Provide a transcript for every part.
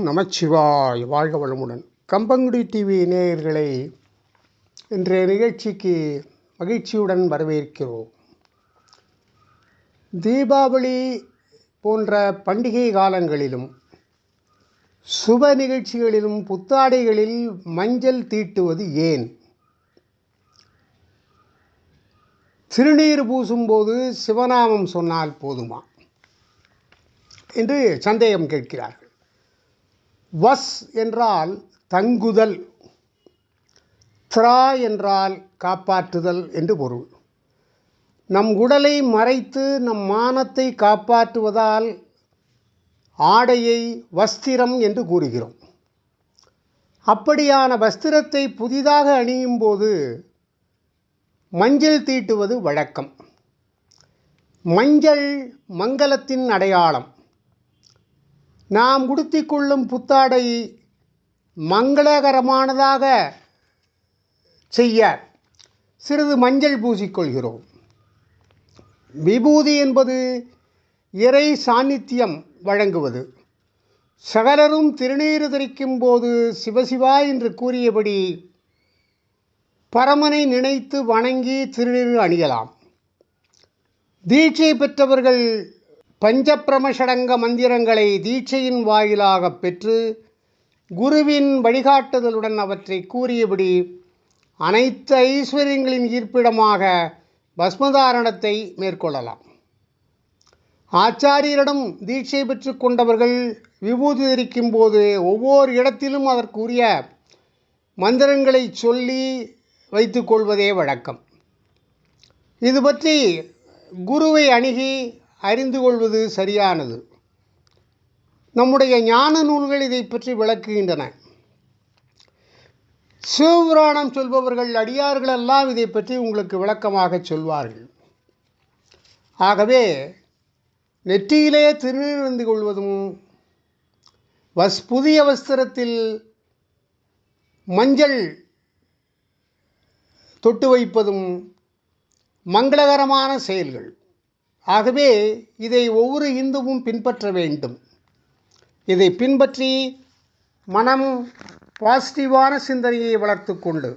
நமச்சிவாய். வாழ்க வளமுடன். கம்பங்குடி டிவி நேயர்களை இன்றைய நிகழ்ச்சிக்கு மகிழ்ச்சியுடன் வரவேற்கிறோம். தீபாவளி போன்ற பண்டிகை காலங்களிலும் சுப நிகழ்ச்சிகளிலும் புத்தாடைகளில் மஞ்சள் தீட்டுவது ஏன்? திருநீர் பூசும்போது சிவநாமம் சொன்னால் போதுமா? என்று சந்தேகம் கேட்கிறார் வஸ் என்றால் தங்குதல் த்ரா என்றால் காப்பாற்றுதல் என்று பொருள். நம் உடலை மறைத்து நம் மானத்தை காப்பாற்றுவதால் ஆடையை வஸ்திரம் என்று கூறுகிறோம். அப்படியான வஸ்திரத்தை புதிதாக அணியும் போது மஞ்சள் தீட்டுவது வழக்கம். மஞ்சள் மங்களத்தின் அடையாளம். நாம் உடுத்திக்கொள்ளும் புத்தாடை மங்களகரமானதாக செய்ய சிறிது மஞ்சள் பூசிக்கொள்கிறோம். விபூதி என்பது இறை சாநித்தியம் வழங்குவது. சகலரும் திருநீறு தரிக்கும் போது சிவசிவா என்று கூறியபடி பரமனை நினைத்து வணங்கி திருநீறு அணியலாம். தீட்சை பெற்றவர்கள் பஞ்சப்பிரமஷடங்க மந்திரங்களை தீட்சையின் வாயிலாக பெற்று குருவின் வழிகாட்டுதலுடன் அவற்றை கூறியபடி அனைத்து ஐஸ்வர்யங்களின் ஈர்ப்பிடமாக பஸ்மதாரணத்தை மேற்கொள்ளலாம். ஆச்சாரியரிடம் தீட்சை பெற்று கொண்டவர்கள் விபூதி தரிக்கும் போது ஒவ்வொரு இடத்திலும் அதற்குரிய மந்திரங்களை சொல்லி வைத்துக்கொள்வதே வழக்கம். இது பற்றி குருவை அணுகி அறிந்து கொள்வது சரியானது. நம்முடைய ஞான நூல்கள் இதை பற்றி விளக்குகின்றன. சிவபுராணம் சொல்பவர்கள் அடியார்களெல்லாம் இதை பற்றி உங்களுக்கு விளக்கமாக சொல்வார்கள். ஆகவே நெற்றியிலே திருநீர்ந்து கொள்வதும் வஸ் புதிய வஸ்திரத்தில் மஞ்சள் தொட்டு வைப்பதும் மங்களகரமான செயல்கள். ஆகவே இதை ஒவ்வொரு இந்துவும் பின்பற்ற வேண்டும். இதை பின்பற்றி மனம் பாசிட்டிவான சிந்தனையை வளர்த்து கொண்டு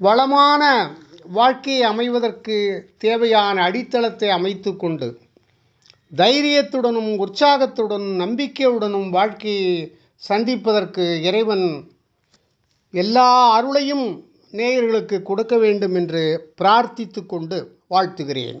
வளமான வாழ்க்கையை அமைவதற்கு தேவையான அடித்தளத்தை அமைத்து கொண்டு தைரியத்துடனும் உற்சாகத்துடனும் நம்பிக்கையுடனும் வாழ்க்கையை சந்திப்பதற்கு இறைவன் எல்லா அருளையும் நேயர்களுக்கு கொடுக்க வேண்டும் என்று பிரார்த்தித்து கொண்டு வாழ்த்துகிறேன்.